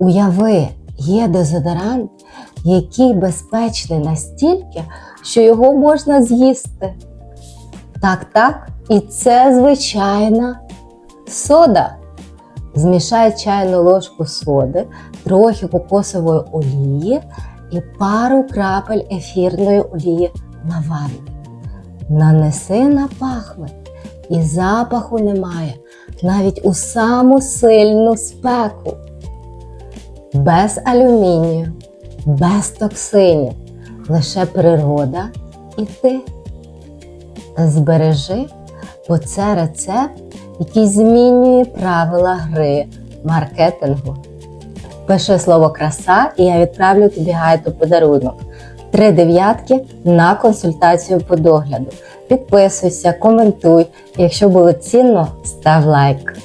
Уяви, є дезодорант, який безпечний настільки, що його можна з'їсти. Так, так, і це звичайна сода. Змішай чайну ложку соди, трохи кокосової олії і пару крапель ефірної олії лаванди. Нанеси на пахви, і запаху немає навіть у саму сильну спеку. Без алюмінію, без токсинів, лише природа і ти. Збережи, бо це рецепт, який змінює правила гри маркетингу. Пиши слово краса, і я відправлю тобі гайд у подарунок. Три дев'ятки на консультацію по догляду. Підписуйся, коментуй. Якщо було цінно, став лайк.